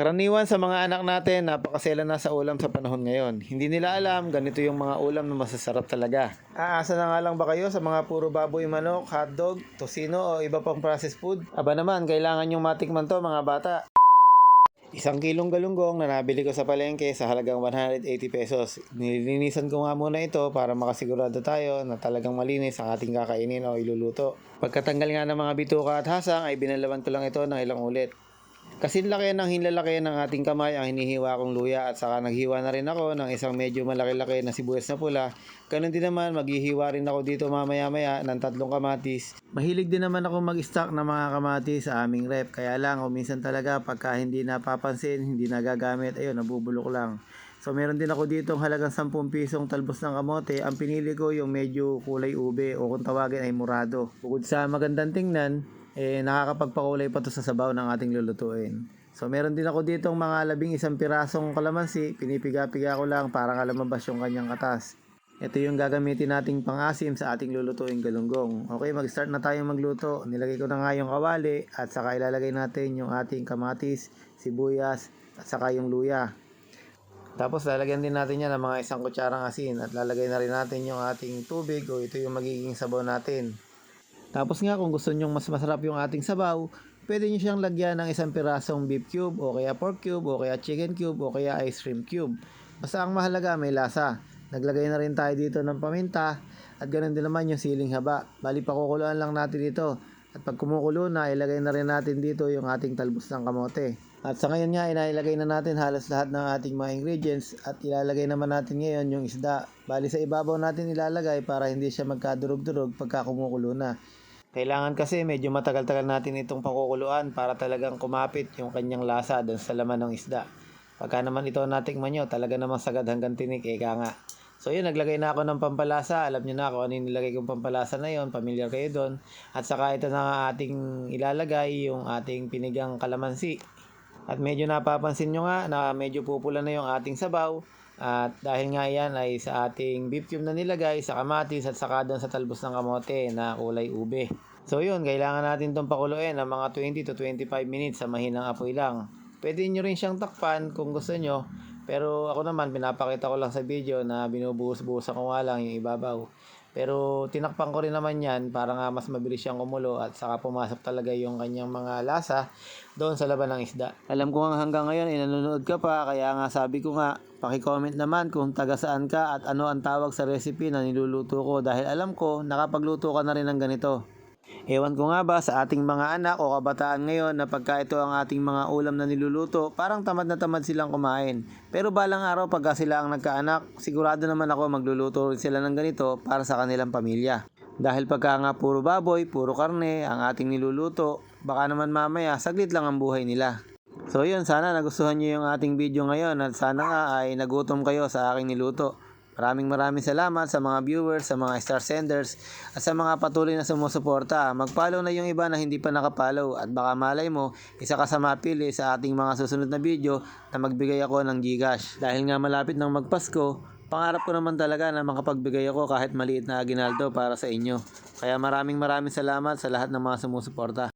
Karaniwan sa mga anak natin, napakasela na sa ulam sa panahon ngayon. Hindi nila alam, ganito yung mga ulam na masasarap talaga. Aasa na nga lang ba kayo sa mga puro baboy manok, hotdog, tosino o iba pang processed food? Aba naman, kailangan yung matikman to mga bata. Isang kilong galunggong na nabili ko sa palengke sa halagang 180 pesos. Nililinisan ko nga muna ito para makasigurado tayo na talagang malinis ang ating kakainin o iluluto. Pagkatanggal nga ng mga bituka at hasang ay binalawan ko lang ito ng ilang ulit. Kasi laki ng hinlalaki ng ating kamay ang hinihiwa kong luya at saka naghiwa na rin ako ng isang medyo malaki-laki na sibuyas na pula. Ganun din naman, maghihiwa rin ako dito mamaya-maya ng tatlong kamatis. Mahilig din naman ako mag-stock ng mga kamatis sa aming rep. Kaya lang, kung minsan talaga pagka hindi napapansin, hindi nagagamit, ayun, nabubulok lang. So meron din ako dito halagang 10 pisong talbos ng kamote. Ang pinili ko yung medyo kulay ube o kung tawagin ay murado. Bukod sa magandang tingnan, eh nakakapagpakulay pa to sa sabaw ng ating lulutuin. So meron din ako dito mga labing isang pirasong kalamansi, pinipiga-piga ko lang para nga lumabas yung kanyang katas. Ito yung gagamitin nating pangasim sa ating lulutuin galunggong. Okay, mag-start na tayong magluto. Nilagay ko na nga yung kawali at saka ilalagay natin yung ating kamatis, sibuyas at saka yung luya. Tapos lalagyan din natin yan ng mga isang kutsarang asin at lalagay na rin natin yung ating tubig o ito yung magiging sabaw natin. Tapos nga kung gusto nyong mas masarap yung ating sabaw, pwede nyo siyang lagyan ng isang pirasong beef cube o kaya pork cube o kaya chicken cube o kaya ice cream cube. Basta ang mahalaga may lasa. Naglagay na rin tayo dito ng paminta at ganoon din naman yung siling haba. Bali pakukuluan lang natin ito. At pag kumukulo na, ilagay na rin natin dito yung ating talbos ng kamote. At sa ngayon nga, inailagay na natin halos lahat ng ating mga ingredients at ilalagay naman natin ngayon yung isda. Bali sa ibabaw natin ilalagay para hindi siya magkadurog-durog pagka kumukulo na. Kailangan kasi medyo matagal-tagal natin itong pakukuluan para talagang kumapit yung kanyang lasa doon sa laman ng isda. Pagka naman ito natikman nyo, talaga namang sagad hanggang tinik, eka nga. So yun, naglagay na ako ng pampalasa. Alam nyo na kung ano yung nilagay kong pampalasa na yun. Familiar kayo doon. At saka ito na ating ilalagay, yung ating pinigang kalamansi. At medyo napapansin nyo nga na medyo pupula na yung ating sabaw. At dahil nga yan ay sa ating beef cube na nilagay, sa kamatis at saka doon sa talbos ng kamote na kulay ube. So yun, kailangan natin itong pakuluin ng mga 20 to 25 minutes sa mahinang apoy lang. Pwede nyo rin siyang takpan kung gusto nyo. Pero ako naman, pinapakita ko lang sa video na binubuhos-buhosan ko nga lang yung ibabaw. Pero tinakpan ko rin naman yan para nga mas mabilis siyang kumulo at saka pumasok talaga yung kanyang mga lasa doon sa laban ng isda. Alam ko nga hanggang ngayon, inanonood ka pa, kaya nga sabi ko nga, pakicomment naman kung taga saan ka at ano ang tawag sa recipe na niluluto ko dahil alam ko, nakapagluto ka na rin ng ganito. Ewan ko nga ba sa ating mga anak o kabataan ngayon na pagka ito ang ating mga ulam na niluluto, parang tamad na tamad silang kumain. Pero balang araw pagka sila ang nagkaanak, sigurado naman ako magluluto rin sila ng ganito para sa kanilang pamilya. Dahil pagka nga puro baboy, puro karne ang ating niluluto, baka naman mamaya saglit lang ang buhay nila. So yun, sana nagustuhan nyo yung ating video ngayon at sana nga ay nagutom kayo sa aking niluto. Maraming maraming salamat sa mga viewers, sa mga star senders, at sa mga patuloy na sumusuporta. Mag-follow na yung iba na hindi pa nakapollow at baka malay mo, isa ka sa mapili sa ating mga susunod na video na magbigay ako ng Gcash. Dahil nga malapit ng magpasko, pangarap ko naman talaga na makapagbigay ako kahit maliit na aginaldo para sa inyo. Kaya maraming maraming salamat sa lahat ng mga sumusuporta.